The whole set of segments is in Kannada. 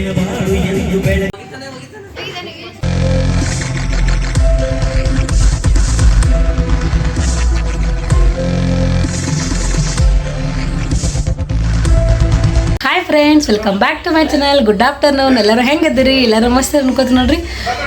ನಿನ್ನ ಬಾಳು ಎಂದು ಬೆಳೆ friends welcome back to my channel good afternoon ಎಲ್ಲರೂ ಹೆಂಗಿದ್ದೀರಿ? ಎಲ್ಲರೂ ಮಸ್ತ್ ಅನ್ಕೋತೀನಿ ನೋಡ್ರಿ.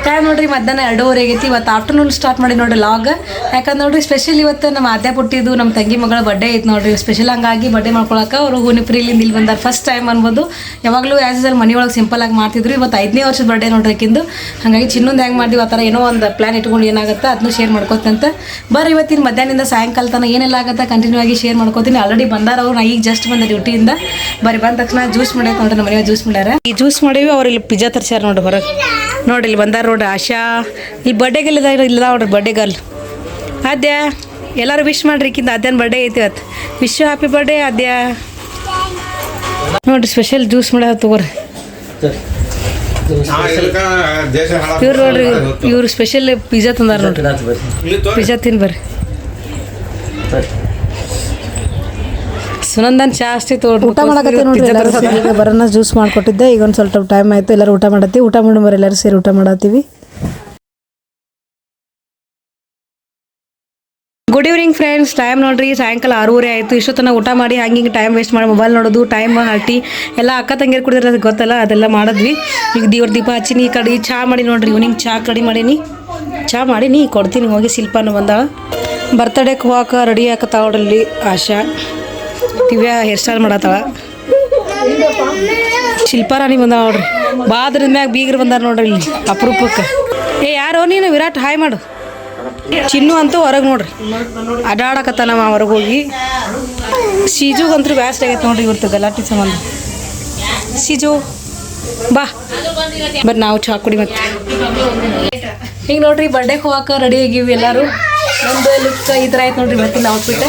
ಟೈಮ್ ನೋಡ್ರಿ ಮಧ್ಯಾಹ್ನ ಎರಡೂವರೆ ಆಗೈತಿ. ಇವತ್ತು ಆಫ್ಟರ್ನೂನ್ ಸ್ಟಾರ್ಟ್ ಮಾಡಿ ನೋಡ್ರಿ ಲಾಗ್ ಯಾಕಂದ್ರೆ ನೋಡ್ರಿ ಸ್ಪೆಷಲ್ ಇವತ್ತು ನಮ್ಮ ಆದ್ಯ ಪುಟ್ಟಿದ್ದು ನಮ್ಮ ತಂಗಿ ಮಗಳ ಬರ್ಡೇ ಐತೆ ನೋಡ್ರಿ. ಸ್ಪೆಷಲ್ ಹಂಗಾಗಿ ಬರ್ಡೇ ಮಾಡ್ಕೊಳಕ್ಕೆ ಅವರು ಹುನಿಪ್ರಿಲಿಂದ ಇಲ್ಲಿ ಬಂದಾರ. ಫಸ್ಟ್ ಟೈಮ್ ಅನ್ಬೋದು. ಯಾವಾಗಲೂ ಆ್ಯಸ್ ಯೂಸಲ್ ಮನೆಯೊಳಗೆ ಸಿಂಪಲ್ ಆಗಿ ಮಾಡ್ತಿದ್ರು. ಇವತ್ತು ಐದನೇ ವರ್ಷದ ಬರ್ಡೇ ನೋಡ್ರಿ ಕಿಂದು ಹಾಗಾಗಿ ಚಿನ್ನೊಂದು ಹೆಂಗೆ ಮಾಡ್ತೀವಿ, ಆ ಥರ ಏನೋ ಒಂದು ಪ್ಲಾನ್ ಇಟ್ಕೊಂಡು ಏನಾಗುತ್ತೆ ಅದನ್ನು ಶೇರ್ ಮಾಡ್ಕೋತಂತ. ಬರ್ರಿ ಇವತ್ತಿನ ಮಧ್ಯಾಹ್ನದಿಂದ ಸಾಯಂಕಾಲ ತನಕ ಏನೆಲ್ಲ ಆಗುತ್ತೆ ಕಂಟಿನ್ಯೂ ಆಗಿ ಶೇರ್ ಮಾಡ್ಕೋತೀನಿ. ಆಲ್ರೆಡಿ ಬಂದಾರ ಅವ್ರು. ನಾ ಈಗ ಜಸ್ಟ್ ಬಂದೆ ಡ್ಯೂಟಿಯಿಂದ ಬರೀ ಬಂದ ತಕ್ಷಣ ಜ್ಯೂಸ್ ಮಾಡ್ಯಾರ ನೋಡ್ರಿ ನಮ್ಮ ಮನೆಯಾಗ ಜ್ಯೂಸ್ ಮಾಡ್ಯಾರ ಈ ಜ್ಯೂಸ್ ಮಾಡೀವಿ ಅವ್ರು ಇಲ್ಲಿ ಪಿಜ್ಜಾ ತರ್ಸ್ಯಾರ ನೋಡ್ರಿ ಹೊರಗೆ. ನೋಡ್ರಿ ಇಲ್ಲಿ ಬಂದಾರ ನೋಡ್ರಿ ಆಶಾ. ಈ ಬರ್ಡೇಗೆ ಇಲ್ಲ ನೋಡ್ರಿ ಬರ್ಡೇ ಗರ್ಲ್ ಆದ್ಯ ಎಲ್ಲರೂ ವಿಶ್ ಮಾಡ್ರಿ ಈಕಿಂದ. ಅದ್ಯಾನ ಬರ್ಡೇ ಐತಿ ಇವತ್ತು ವಿಶ್ ಹ್ಯಾಪಿ ಬರ್ಡೇ ಆದ್ಯ. ನೋಡ್ರಿ ಸ್ಪೆಷಲ್ ಜ್ಯೂಸ್ ಮಾಡ್ಯಾರ ತಗೋರಿ. ಇವ್ರು ನೋಡ್ರಿ ಇವ್ರು ಸ್ಪೆಷಲ್ ಪಿಜ್ಜಾ ತಂದಾರ ನೋಡ್ರಿ. ಪಿಜ್ಜಾ ತಿನ್ ಬರ್ರಿ. ಸುನಂದನ್ ಚಾ ಅಷ್ಟೇ ತೋಡ್ರಿ ಊಟ ಮಾಡಕತ್ತಿ ನೋಡ್ರಿ ಎಲ್ಲರೂ. ಈಗ ಬರೋಣ ಜ್ಯೂಸ್ ಮಾಡ್ಕೊಟ್ಟಿದ್ದೆ. ಈಗ ಒಂದು ಸ್ವಲ್ಪ ಟೈಮ್ ಆಯ್ತು ಎಲ್ಲರೂ ಊಟ ಮಾಡತ್ತಿ ಊಟ ಮಾಡಿ ಎಲ್ಲರೂ ಸೇರಿ ಊಟ ಮಾಡತ್ತೀವಿ. ಗುಡ್ ಈವ್ನಿಂಗ್ ಫ್ರೆಂಡ್ಸ್ ಟೈಮ್ ನೋಡ್ರಿ ಸಾಯಂಕಾಲ ಆರೂವರೆ ಆಯಿತು. ಇಷ್ಟೊತ್ತನ ಊಟ ಮಾಡಿ ಹಂಗೆ ಹಿಂಗೆ ಟೈಮ್ ವೇಸ್ಟ್ ಮಾಡಿ ಮೊಬೈಲ್ ನೋಡೋದು ಟೈಮ್ ಹಾಟಿ ಎಲ್ಲ ಅಕ್ಕ ತಂಗಿಯರು ಕುಡಿದ್ರೆ ಗೊತ್ತಲ್ಲ ಅದೆಲ್ಲ ಮಾಡಿದ್ವಿ. ಈಗ ದೇವ್ರ ದೀಪ ಹಚ್ಚಿನಿ ಈ ಕಡೆ ಚಹಾ ಮಾಡಿ ನೋಡ್ರಿ ಇವ್ನಿಂಗ್ ಚಹಾ ಕಡಿ ಮಾಡೀನಿ. ಚಹಾ ಮಾಡೀನಿ ಕೊಡ್ತೀನಿ ಹೋಗಿ ಶಿಲ್ಪಾನು ಬಂದಾಳ. ಬರ್ತಡೇಗೆ ಹೋಗಕ್ಕೆ ರೆಡಿ ಹಾಕತ್ತಾವ್ರಲ್ಲಿ ಆಶಾ. ದಿವ್ಯಾ ಹೇರ್ ಸ್ಟೈಲ್ ಮಾಡತ್ತಾಳ ಶಿಲ್ಪಾರಾಣಿ ಬಂದ ನೋಡ್ರಿ. ಬಾದ್ರದ ಮ್ಯಾಗ ಬೀಗ್ರು ಬಂದಾರ ನೋಡ್ರಿ ಇಲ್ಲಿ, ಅಪರೂಪಕ್ಕೆ. ಏ ಯಾರೋ ನೀನು ವಿರಾಟ್, ಹಾಯ್ ಮಾಡು. ಚಿನ್ನು ಅಂತೂ ಹೊರಗೆ ನೋಡ್ರಿ. ಅಡಾಡಕತ್ತಾನ ನಮ್ಮ ಹೊರಗೆ ಹೋಗಿ. ಶೀಜುಗಂತೂ ಬ್ಯಾಸ್ಟ್ ಆಗೈತೆ ನೋಡ್ರಿ ಇವ್ರದ್ದು ಗಲಾಟಿ ಸಂಬಂಧ. ಶೀಜು ಬಾ. ಬಟ್ ನಾವು ಚಾ ಕುಡಿ ಮತ್ತೆ. ಈಗ ನೋಡ್ರಿ ಬರ್ಡೇಗೆ ಹೋಗಕ್ಕೆ ರೆಡಿ ಆಗಿವಿ ಎಲ್ಲರೂ. ನಮ್ದು ಲುಕ್ ಈ ಥರ ಆಯ್ತು ನೋಡ್ರಿ ಮತ್ತೆ ನಾವು ಔಟ್ಫಿಟ್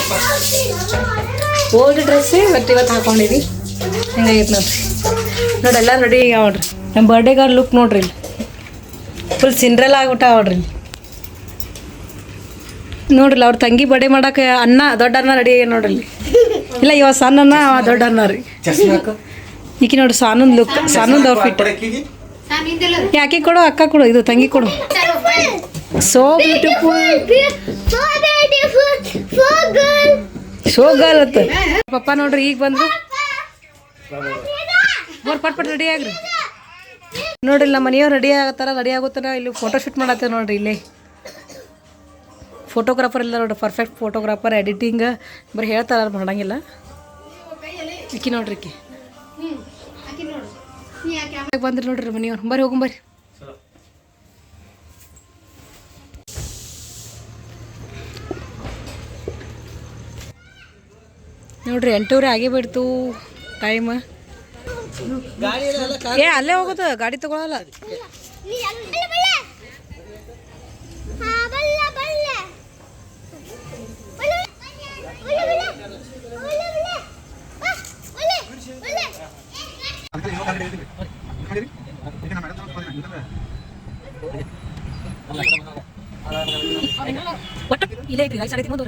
ಓಲ್ಡ್ ಡ್ರೆಸ್ಸೇ ಬಟ್ ಇವತ್ತು ಹಾಕೊಂಡಿವಿ ಹಿಂಗಾಗೈತೆ ನೋಡ್ರಿ. ನೋಡಿ ಎಲ್ಲ ರೆಡಿ ಈಗ ನೋಡ್ರಿ. ನಮ್ಮ ಬರ್ಡೇಗಾರ್ ಲುಕ್ ನೋಡ್ರಿ ಇಲ್ಲಿ. ಫುಲ್ ಸಿಂಡ್ರೆಲ್ಲ ಆಗ್ಬಿಟ್ಟ ನೋಡ್ರಿ ಇಲ್ಲಿ. ನೋಡ್ರಿ ಅವ್ರ ತಂಗಿ ಬಡೆ ಮಾಡೋಕೆ ಅನ್ನ ದೊಡ್ಡ ಅನ್ನ ರೆಡಿ ಆಗಿ ನೋಡ್ರಿ ಇಲ್ಲಿ. ಇಲ್ಲ ಇವ ಸಣ್ಣ ಅನ್ನ ಅವ ದೊಡ್ಡ ಅನ್ನ ರೀ. ಈಕಿ ನೋಡ್ರಿ ಸಾನಂದ್ ಲುಕ್ ಸಾನಂದ್ ಔಟ್ಫಿಟ್ ಯಾಕೆ ಕೊಡು ಅಕ್ಕ ಕೊಡು ಇದು ತಂಗಿ ಕೊಡು. ಸೋ ಬ್ಯೂಟಿಫುಲ್ ಅತ್ತ ಪಪ್ಪ ನೋಡ್ರಿ, ಈಗ ಬಂದ್ರು. ಬರ್ರಿ ಪಟ್ ಪಟ್ ರೆಡಿ ಆಗ್ರಿ. ನೋಡ್ರಿ, ನಮ್ಮ ಮನೆಯವ್ರು ರೆಡಿ ಆಗತ್ತಾರ ರೆಡಿ ಆಗುತ್ತಾರ, ಇಲ್ಲಿ ಫೋಟೋ ಶೂಟ್ ಮಾಡತ್ತೇವೆ ನೋಡ್ರಿ ಇಲ್ಲಿ. ಫೋಟೋಗ್ರಾಫರ್ ಇಲ್ಲ ನೋಡ್ರಿ ಪರ್ಫೆಕ್ಟ್ ಫೋಟೋಗ್ರಾಫರ್ ಎಡಿಟಿಂಗ್ ಬರೀ ಹೇಳ್ತಾರ ಮಾಡಂಗಿಲ್ಲ. ಇಕ್ಕಿ ನೋಡ್ರಿ ಇಕ್ಕಿ. ಬಂದ್ರಿ ನೋಡ್ರಿ ಮನೆಯವ್ರು ಬರ್ರಿ ಹೋಗಂ ನೋಡ್ರಿ, ಎಂಟೂವರೆ ಆಗೇ ಬಿಡ್ತು ಟೈಮ್ ಏ, ಅಲ್ಲೇ ಹೋಗೋದು, ಗಾಡಿ ತಗೊಳಲ್ಲ. ಒಟ್ಟು ಇಲ್ಲೇ ಐತ್ರಿ ಐದು ಐತಿ ತಿನ್ನೋದು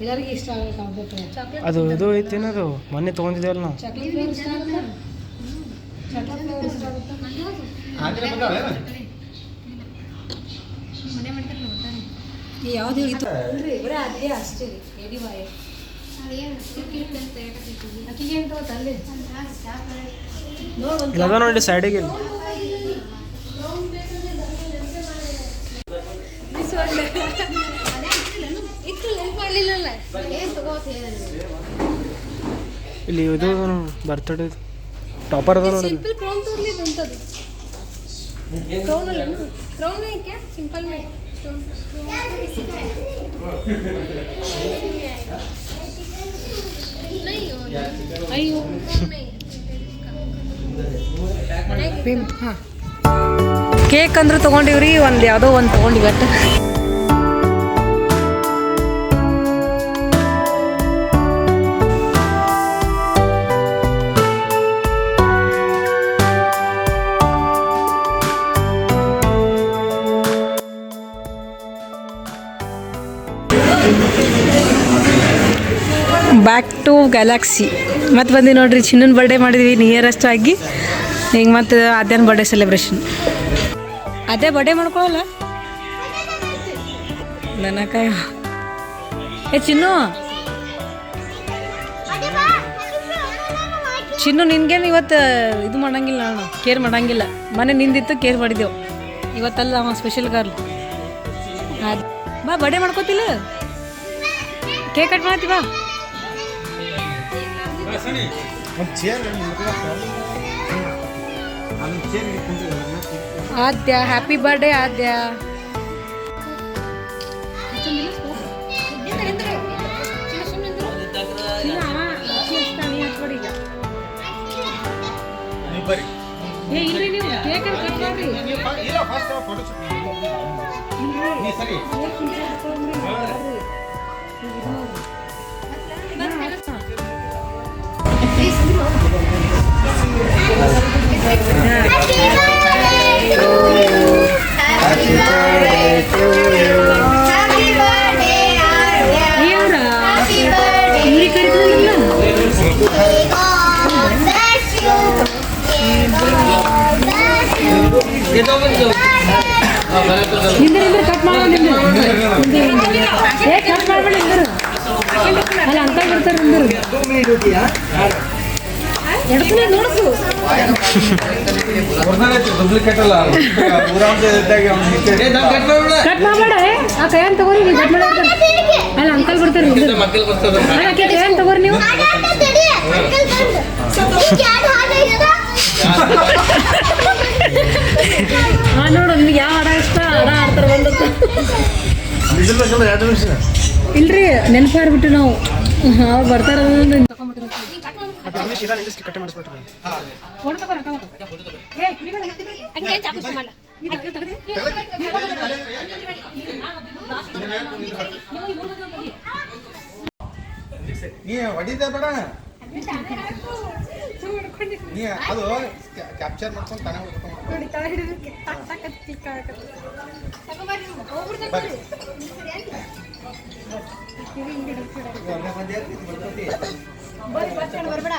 ಎಲ್ಲರಿಗೂ ಇಷ್ಟ ಆಗಬೇಕು ಚಾಕ್ಲೇಟ್ ಅದು ಇದು ಐತೇನದು ಮೊನ್ನೆ ತೊಗೊಂಡಿದ್ದೇವಲ್ಲ ನಾವು. ಚಾಕ್ಲೇಟ್ ಫ್ಲೇವರ್ ಇಷ್ಟ ಆಗುತ್ತಾ? ಚಾಕ್ಲೇಟ್ ಫ್ಲೇವರ್ ಇಷ್ಟ ಆಗುತ್ತಾ? ಯಾವ್ದು ಅದೇ ಅಷ್ಟೇ ರೀ ಬಾಯ. ನೋಡಿ ಸೈಡಿಗೆ ಇಲ್ಲಿ ಇದು ಬರ್ತಡೇ ಟಾಪರ್ ಅದ ನೋಡಿ. ಕ್ರೌನ್ ಕ್ರೌನ್ ಏಕೆ? ಸಿಂಪಲ್ ಕೇಕ್ ಅಂದ್ರೆ ತಗೊಂಡಿವ್ರಿ ಒಂದು ಯಾವುದೋ ಒಂದು ತೊಗೊಂಡಿವಟ್ಟು ಬ್ಯಾಕ್ ಟು ಗ್ಯಾಲಕ್ಸಿ ಮತ್ತೆ ಬಂದು ನೋಡ್ರಿ, ಚಿನ್ನನ ಬರ್ಡೇ ಮಾಡಿದ್ವಿ ನಿಯರೆಸ್ಟ್ ಆಗಿ. ಹಿಂಗೆ ಮತ್ತು ಅದೇನು ಬರ್ಡೇ ಸೆಲೆಬ್ರೇಷನ್ ಅದೇ ಬರ್ಡೇ ಮಾಡ್ಕೊಳಲ್ಲ? ನನಕಾಯ ಏ, ಚಿನ್ನು! ಚಿನ್ನು, ನಿನ್ಗೇನು ಇವತ್ತು ಇದು ಮಾಡಂಗಿಲ್ಲ ನಾನು ಕೇರ್ ಮಾಡಂಗಿಲ್ಲ. ಮನೆ ನಿಂದಿತ್ತು ಕೇರ್ ಮಾಡಿದೆವು ಇವತ್ತಲ್ಲ ಅವ ಸ್ಪೆಷಲ್ ಗರ್ಲ್ ಬಾ ಬರ್ಡೇ ಮಾಡ್ಕೋತಿಲ್ಲ? ಕೇಕ್ ಕಟ್ ಮಾಡ್ತಿ, ಬಾ. ಆದ್ಯ ಹ್ಯಾಪಿ ಬರ್ಡೇ ಆದ್ಯ ಏ ಇಲ್ರಿ ನೀವು ಕೇಕ್ ಕಟ್ ಮಾಡ್ರಿ. ಇವ್ರ ಇವ್ರಿಗೆ ಕರಿತಿರಲಿಲ್ಲ ನಿಂದ್ರ ನಿಂದ್ರ ಕಟ್ ಮಾಡೋ ನಿಂದ್ರ ಏ ಕಟ್ ಮಾಡ್ಬೇಡ ನಿಂದ್ರ ಅಲ್ಲ ಅಂತ ಬರ್ತಾರೆ ನಿಂದ್ರ ಎಡ್ತೀನಿ ನೋಡ್ಸು ಡೂಪ್ಲಿಕೇಟ್ ಅಲ್ಲ ಕಟ್ ಮಾಡಬೇಡ ಆ ಕೈಯನ್ ತಗೋರಿ ನೀವು ಕಟ್ ಅಲ್ಲ ಅಂಕಲ್ ಬರ್ತಾರೆ ತಗೋರಿ ನೀವು. ಹಾ ನೋಡು ನಿಮ್ಗೆ ಯಾವ ಹಾಡ ಇಷ್ಟ ಹಾಡ ಆಡ್ತಾರೆ ಬಂದದ್ದು. ಇಲ್ರಿ ನೆನಪಾರ್ಬಿಟ್ಟು ನಾವು. ಅವ್ರು ಬರ್ತಾರ ಕಟ್ಟೆ ಮಾಡಿಸ್ಬಿಟ್ರಿ ನೀ ಹೊಡಿದೆ ಬೇಡ. ನೀ ಅದು ಕ್ಯಾಪ್ಚರ್ ಮಾಡ್ಕೊಂಡು ತಾನೇ ಹೊಡ್ಕೊಂಡು ಬಂದ್ರ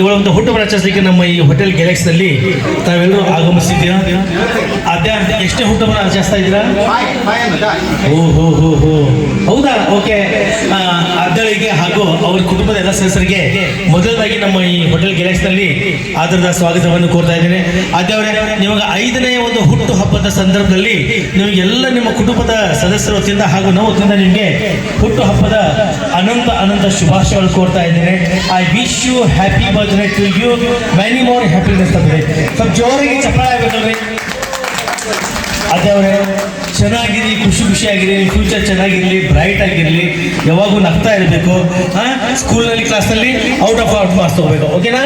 ಇವಳ ಒಂದು ಹುಟ್ಟುಹಬ್ಬ ಆಚರಿಸಲಿಕ್ಕೆ ನಮ್ಮ ಈ ಹೋಟೆಲ್ ಗ್ಯಾಲಕ್ಸ್ನಲ್ಲಿ ತಾವೆಲ್ಲರೂ ಆಗಮಿಸಿದ್ದೀರಾ? ಆದ್ಯ ಎಷ್ಟೇ ಹುಟ್ಟುಹಬ್ಬ ಆಚರಿಸ್ತಾ ಇದ್ದೀರಾ? ಓ ಹೋ ಹೋ ಹೋ ಹೌದಾ? ಓಕೆ ಅದ್ದಳಿಗೆ ಹಾಗೂ ಅವ್ರ ಕುಟುಂಬದ ಎಲ್ಲ ಸದಸ್ಯರಿಗೆ ಮೊದಲದಾಗಿ ನಮ್ಮ ಈ ಹೋಟೆಲ್ನಲ್ಲಿ ಆದರದ ಸ್ವಾಗತವನ್ನು ಕೋರ್ತಾ ಇದ್ದೇನೆ. ಅದೇ ಅವರೇ ನಿಮಗೆ ಐದನೇ ಒಂದು ಹುಟ್ಟು ಹಬ್ಬದ ಸಂದರ್ಭದಲ್ಲಿ ನಿಮಗೆಲ್ಲ ನಿಮ್ಮ ಕುಟುಂಬದ ಸದಸ್ಯರ ವತಿಯಿಂದ ಹಾಗೂ ನಾವು ವತಿಯಿಂದ ನಿಮಗೆ ಹುಟ್ಟು ಹಬ್ಬದ ಅನಂತ ಅನಂತ ಶುಭಾಶಯಗಳು ಕೋರ್ತಾ ಇದ್ದೇನೆ. I wish you happy birthday to you many more happiness ಅಂತ ಸ್ವಲ್ಪ ಜೋರಾಗಿ ಚಪ್ಪಾಳೆ ಆಗ್ಬೇಕಲ್ರಿ ಅದೇ ಅವರೇ ಚೆನ್ನಾಗಿರಿ ಖುಷಿ ಖುಷಿಯಾಗಿರಿ ಫ್ಯೂಚರ್ ಚೆನ್ನಾಗಿರಲಿ ಬ್ರೈಟ್ ಆಗಿರಲಿ ಯಾವಾಗೂ ನಗ್ತಾ ಇರಬೇಕು ಸ್ಕೂಲ್ನಲ್ಲಿ ಕ್ಲಾಸ್ನಲ್ಲಿ ಔಟ್ ಆಫ್ ಔಟ್ ಮಾರ್ಕ್ಸ್ ತಗೋಬೇಕು ಓಕೆನಾ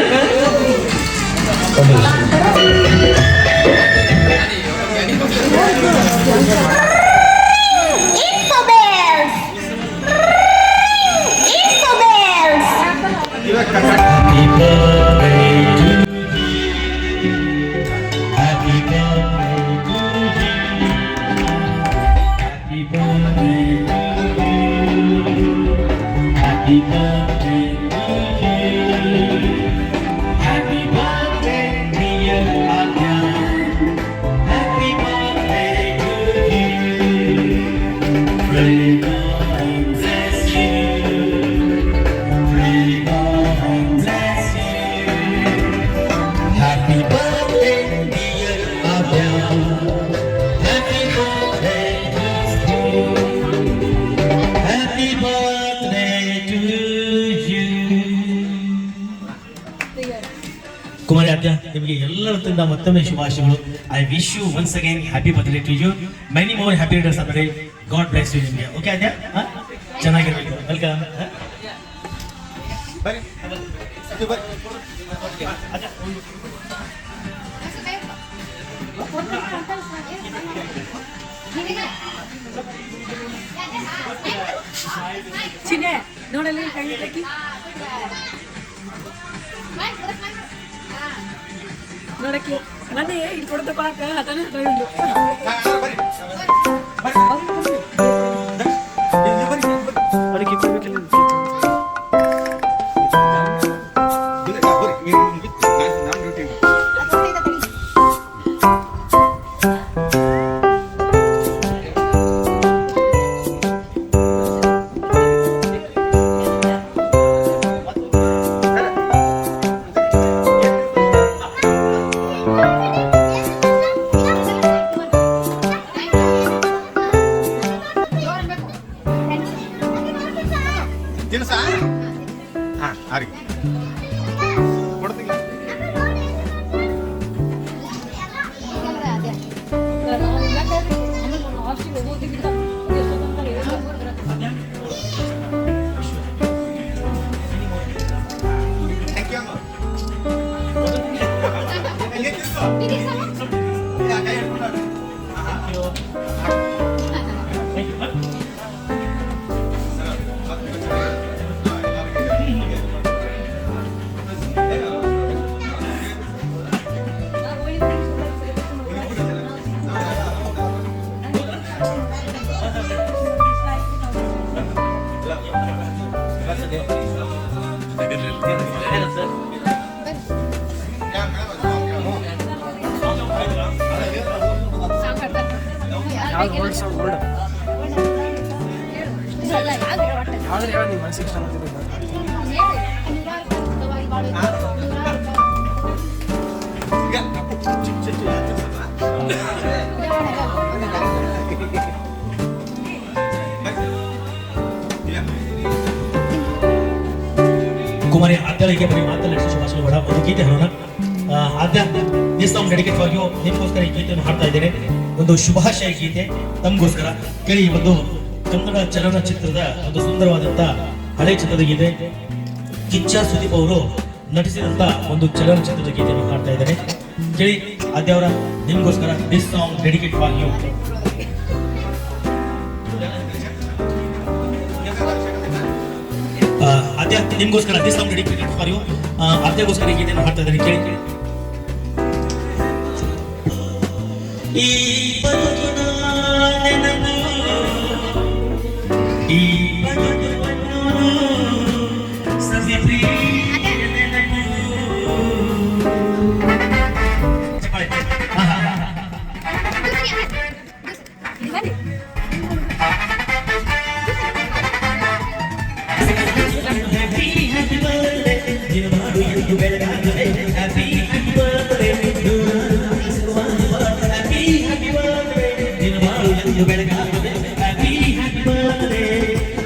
Happy birthday ವತಿಯಿಂದ ಮತ್ತೊಮ್ಮೆ ಶುಭಾಶಯಗಳು. I wish you once again happy birthday to you many more happy returns of day God bless you ನಿಮಗೆ. ಓಕೆ ಆದ್ಯ? ಹಾ? ಚೆನ್ನಾಗಿರ್ಬೇಕು. ವೆಲ್ಕಮ್ ಬರ್ರಿ. ಅದು ಬರ್ರಿ. ಚಿನ್ನೆ ನೋಡಲ್ಲಿ ಕೈ ಹಾಕಿ ನೋಡಕ್ಕೆ. ಮೊನ್ನೆ ಇಲ್ಲಿ ಕೊಡದ ಪಾಕ ಅದನ್ನ ಯಾವ್ದು ವರ್ಡ್ ನಿಮ್ಮ ಮನಸ್ಸಿಗೆ ಇಷ್ಟ. ಕುಮಾರಿ ಆದ್ಯಳಿಗೆ ಬರೀ ಮಾತನಾಡಿಸಿ ಶುಭಾಶಯಗಳು. ಬೇಡ ಒಂದು ಗೀತೆ ಹೇಳೋಣ. Adya this song dedicate for you ನಿಮಗೋಸ್ಕರ ಈ ಗೀತೆಯನ್ನು ಹಾಡ್ತಾ ಇದ್ದೇನೆ. ಒಂದು ಶುಭಾಶಯ ಗೀತೆ. ತಮಗೋಸ್ಕರ ಕೇಳಿ ಈ ಒಂದು ಕನ್ನಡ ಚಲನಚಿತ್ರದ ಒಂದು ಸುಂದರವಾದಂತ ಹಳೆ ಚಿತ್ರದ ಗೀತೆ. ಕಿಚ್ಚ ಸುದೀಪ್ ಅವರು ನಟಿಸಿದಂತ ಒಂದು ಚಲನಚಿತ್ರದ ಗೀತೆಯನ್ನು ಹಾಡ್ತಾ ಇದ್ದಾರೆ ಕೇಳಿ ಅದೇವರ ನಿಮಗೋಸ್ಕರ this song dedicate for Adya, ನಿಮಗೋಸ್ಕರ this song dedicate for you ಆದ್ಯಗೋಸ್ಕರ ಈ ಗೀತೆಯನ್ನು ಹಾಡ್ತಾ ಇದ್ದಾರೆ ಕೇಳಿ ಕೇಳಿ. ಈ ಬದುಕಿನ ನೆನಪು, ಈ വെളുക്കുന്നത് ഹാപ്പി ഹാപ്പി ബർത്ത്ഡേ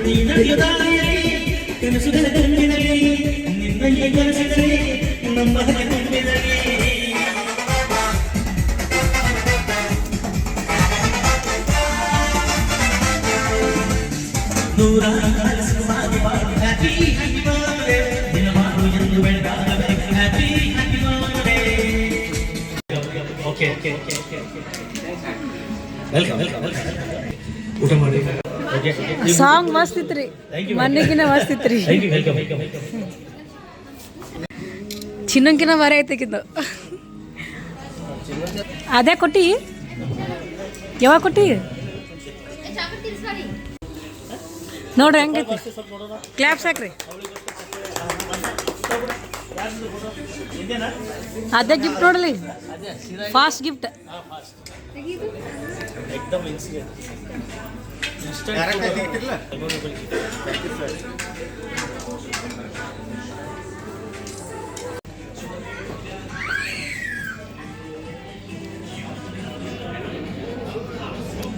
നീ നൽകിയതാണ് ಸಾಂಗ್ ಮಸ್ತ್ ಇತ್ರಿ. ಮನ್ನಿಗಿನ ಮಸ್ತ್ ಇತ್ರಿ. ಚಿನ್ನಂಕಿನ ಬರ ಐತಕ್ಕಿದ್ದು ಅದೇ ಕೊಟ್ಟಿ? ಯಾವಾಗ ಕೊಟ್ಟಿ? ನೋಡ್ರಿ ಹೆಂಗೈತಿ. ಕ್ಲಾಪ್ಸ್ ಹಾಕ್ರಿ ಅದೇ ಗಿಫ್ಟ್ ನೋಡಲಿ. ಫಾಸ್ಟ್ ಗಿಫ್ಟ್ ಡೈರೆಕ್ಟ್ ಆಗಿ ಇಟ್ಟಿರ್ಲ?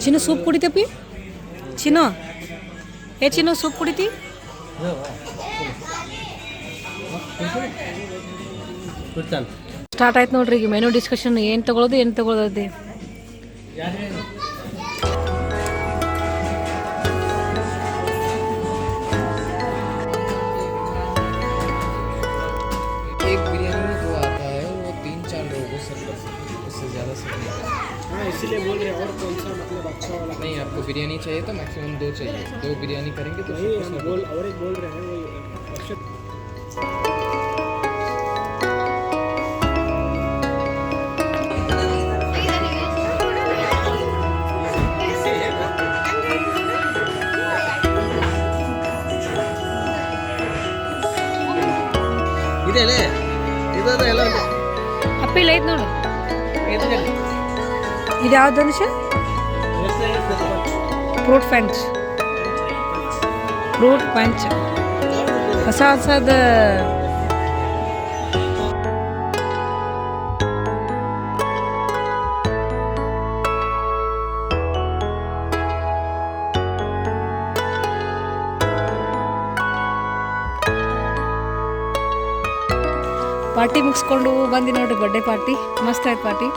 ಚಿನ್ನು ಸೂಪ್ ಕುಡಿತಪ್ಪಿ ಚಿನ್ನು ಏ ಚಿನ್ನು ಸೂಪ್ ಕುಡಿತಿ ಸ್ಟಾರ್ಟ್ ಆಯ್ತು ನೋಡ್ರಿ ಈಗ ಮೆನು ಡಿಸ್ಕಷನ್ ಏನು ತಗೊಳ್ಳೋದು ಏನು ತಗೊಳ್ಳೋದು इसीलिए बोल रहे हैं और कौन सा मतलब अच्छा वाला नहीं आपको बिरयानी चाहिए तो मैक्सिमम दो चाहिए दो बिरयानी करेंगे तो नहीं उसमें हम बोल और एक बोल रहे हैं वो ऑप्शन ಅಪ್ಪ ಇಲ್ಲ ಐತೆ ನೋಡು ಇದು ಯಾವ್ದು Anusha? Fruit punch fruit punch ಹೊಸ ಹೊಸದ ಪಾರ್ಟಿ ಮುಗಿಸ್ಕೊಂಡು ಬಂದು ನೋಡ್ರಿ ಬರ್ಡೇ ಪಾರ್ಟಿ ಮಸ್ತ್ ಆಯ್ತು ಪಾರ್ಟಿ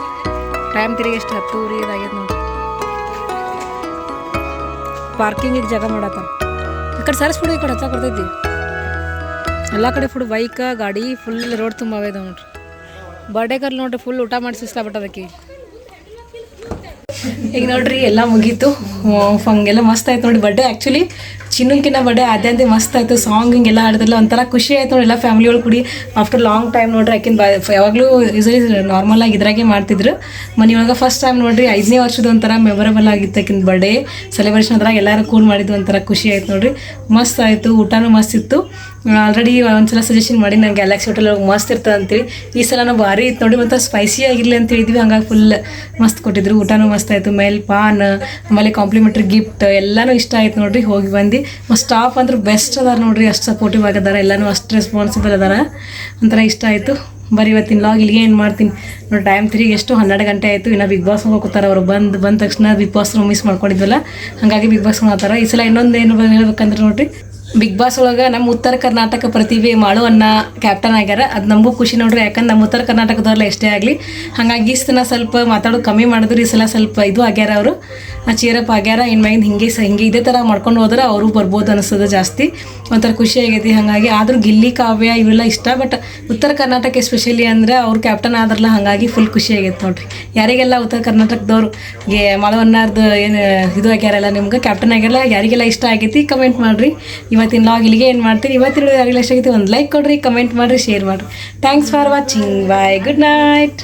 ಟೈಮ್ ತಿರುಗಿ ಎಷ್ಟು ಹತ್ತೂರಿ ಇದಾಗೈತೆ ನೋಡ್ರಿ ಪಾರ್ಕಿಂಗಿಗೆ ಜಾಗ ಮಾಡತ್ತ ಈ ಕಡೆ ಸರಿಸ್ಬಿಡು ಈ ಕಡೆ ಹಚ್ಚ ಕೊಡ್ತೈತಿ ಎಲ್ಲ ಕಡೆ ಫುಡ್ ಬೈಕ ಗಾಡಿ ಫುಲ್ ರೋಡ್ ತುಂಬ ಇದಾವೆ ನೋಡ್ರಿ ಬರ್ಡೇಗಲ್ಲಿ ನೋಡ್ರಿ ಫುಲ್ ಊಟ ಮಾಡಿ ಬಟ್ ಅದಕ್ಕೆ. ಈಗ ನೋಡ್ರಿ, ಎಲ್ಲ ಮುಗೀತು. ಹಂಗೆಲ್ಲ ಮಸ್ತ್ ಆಯ್ತು ನೋಡಿ. ಬರ್ಡೇ ಆ್ಯಕ್ಚುಲಿ ಚಿನ್ನಂಕಿನ ಬರ್ಡೇ ಅದೇ ಮಸ್ತ್ ಆಯ್ತು ಸಾಂಗ್ ಹಿಂಗೆಲ್ಲ ಆಡಿದ್ರಲ್ಲ ಒಂಥರ ಖುಷಿ ಆಯ್ತು ನೋಡಿ ಎಲ್ಲ ಫ್ಯಾಮಿಲಿ ಒಳಗೆ ಕೂಡಿ. ಆಫ್ಟರ್ ಲಾಂಗ್ ಟೈಮ್ ನೋಡ್ರಿ ಆಕಿನ ಬಾ ಯಾವಾಗಲೂ ಯೂಸಲಿ ನಾರ್ಮಲ್ ಆಗಿ ಇದ್ರಾಗೆ ಮಾಡ್ತಿದ್ರು. ಮನೆಯೊಳಗೆ ಫಸ್ಟ್ ಟೈಮ್ ನೋಡ್ರಿ ಐದನೇ ವರ್ಷದ ಒಂಥರ ಮೆಮೊರಬಲ್ ಆಗಿತ್ತು ಆಕಿನ ಬರ್ಡೇ ಸೆಲೆಬ್ರೇಷನ್ ಅದ್ರಾಗ ಎಲ್ಲರೂ ಕೂಲ್ ಮಾಡಿದ್ದು ಒಂಥರ ಖುಷಿ ಆಯ್ತು ನೋಡ್ರಿ. ಮಸ್ತ್ ಆಯಿತು, ಊಟನೂ ಮಸ್ತ್ ಇತ್ತು. ಆಲ್ರೆಡಿ ಒಂದ್ಸಲ ಸಜೆಷನ್ ಮಾಡಿ ನಾನು ಗ್ಯಾಲಕ್ಸಿ ಹೋಟೆಲ್ ಒಳಗೆ ಮಸ್ತ್ ಇರ್ತದೆ ಅಂತೇಳಿ ಈ ಸಲ ನಾವು ಭಾರಿ ಇತ್ತು ನೋಡಿ, ಮತ್ತು ಸ್ಪೈಸಿ ಆಗಿರಲಿ ಅಂತ ಹೇಳಿದ್ವಿ. ಹಂಗಾಗಿ ಫುಲ್ ಮಸ್ತ್ ಕೊಟ್ಟಿದ್ರು. ಊಟನೂ ಮಸ್ತ್ ಆಯಿತು. ಮೇಲೆ ಪಾನ್, ಆಮೇಲೆ ಕಾಂಪ್ಲಿಮೆಂಟ್ರಿ ಗಿಫ್ಟ್ ಎಲ್ಲನೂ ಇಷ್ಟ ಆಯ್ತು ನೋಡಿರಿ. ಹೋಗಿ ಬಂದು ಸ್ಟಾಫ್ ಅಂದ್ರೆ ಬೆಸ್ಟ್ ಅದಾರ ನೋಡಿರಿ. ಅಷ್ಟು ಸಪೋರ್ಟಿವ್ ಆಗಿದ್ದಾರೆ ಎಲ್ಲನೂ ಅಷ್ಟು ರೆಸ್ಪಾನ್ಸಿಬಲ್ ಅದಾರ. ಒಂಥರ ಇಷ್ಟ ಆಯಿತು. ಬರೀ ಇವತ್ತಿನ ಲಾಗ್ ಇಲ್ಲಿಗೆ ಏನು ಮಾಡ್ತೀನಿ. ನೋಡಿ ಟೈಮ್ ತಿರುಗಿ ಎಷ್ಟು? ಹನ್ನೆರಡು ಗಂಟೆ ಆಯಿತು. ಇನ್ನು ಬಿಗ್ ಬಾಸ್ ಹೋಗ್ತಾರೆ ಅವರು. ಬಂದು, ಬಂದ ತಕ್ಷಣ ಬಿಗ್ ಬಾಸ್ ಮಿಸ್ ಮಾಡ್ಕೊಂಡಿದ್ವಲ್ಲ. ಹಾಗಾಗಿ ಬಿಗ್ ಬಾಸ್ ಮಾಡ್ತಾರೆ ಈ ಸಲ ಇನ್ನೊಂದು ಏನು ಹೇಳ್ಬೇಕಂದ್ರೆ ನೋಡ್ರಿ. ಬಿಗ್ ಬಾಸ್ ಒಳಗೆ ನಮ್ಮ ಉತ್ತರ ಕರ್ನಾಟಕ ಪ್ರತಿಭೆ ಮಾಳು ಅನ್ನ ಕ್ಯಾಪ್ಟನ್ ಆಗ್ಯಾರ. ಅದು ನಮಗೂ ಖುಷಿ ನೋಡ್ರಿ ಯಾಕಂದ್ರೆ ನಮ್ಮ ಉತ್ತರ ಕರ್ನಾಟಕದವ್ರಲ್ಲ ಎಷ್ಟೇ ಆಗಲಿ. ಹಾಗಾಗಿ ಸಲ ಸ್ವಲ್ಪ ಮಾತಾಡೋದು ಕಮ್ಮಿ ಮಾಡಿದ್ರು, ಈ ಸಲ ಸ್ವಲ್ಪ ಇದು ಆಗ್ಯಾರ ಅವರು. ಚೀರಪ್ ಆಗ್ಯಾರ ಇನ್ನು ಮ್ಯಾಗಿಂದ ಹಿಂಗೆ ಸ ಹಿಂಗೆ ಇದೇ ಥರ ಮಾಡ್ಕೊಂಡು ಹೋದ್ರೆ ಅವರು ಬರ್ಬೋದು ಅನಿಸ್ತದೆ ಜಾಸ್ತಿ. ಒಂಥರ ಖುಷಿ ಆಗೈತಿ. ಹಾಗಾಗಿ ಆದರೂ ಗಿಲ್ಲಿ, ಕಾವ್ಯ ಇವೆಲ್ಲ ಇಷ್ಟ ಬಟ್ ಉತ್ತರ ಕರ್ನಾಟಕ ಎಸ್ಪೆಷಲಿ ಅಂದರೆ ಅವ್ರು ಕ್ಯಾಪ್ಟನ್ ಆದ್ರಲ್ಲ ಹಾಗಾಗಿ ಫುಲ್ ಖುಷಿ ಆಗೈತೆ ನೋಡ್ರಿ. ಯಾರಿಗೆಲ್ಲ ಉತ್ತರ ಕರ್ನಾಟಕದವ್ರು ಮಳವನ್ನಾರ್ದು ಏನು ಇದು ಆಗ್ಯಾರಲ್ಲ ನಿಮ್ಗೆ ಕ್ಯಾಪ್ಟನ್ ಆಗ್ಯಾರಲ್ಲ, ಯಾರಿಗೆಲ್ಲ ಇಷ್ಟ ಆಗೈತಿ ಕಮೆಂಟ್ ಮಾಡಿರಿ. ಇವತ್ತಿನ ಲಾಗ್ ಇಲ್ಲಿಗೆ ಏನು ಮಾಡ್ತೀರಿ? ಇವತ್ತಿನ ಯಾರಿಗೆಲ್ಲ ಇಷ್ಟ ಆಗೈತಿ ಒಂದು ಲೈಕ್ ಕೊಡಿರಿ ಕಮೆಂಟ್ ಮಾಡಿರಿ ಶೇರ್ ಮಾಡಿರಿ. Thanks for watching bye good night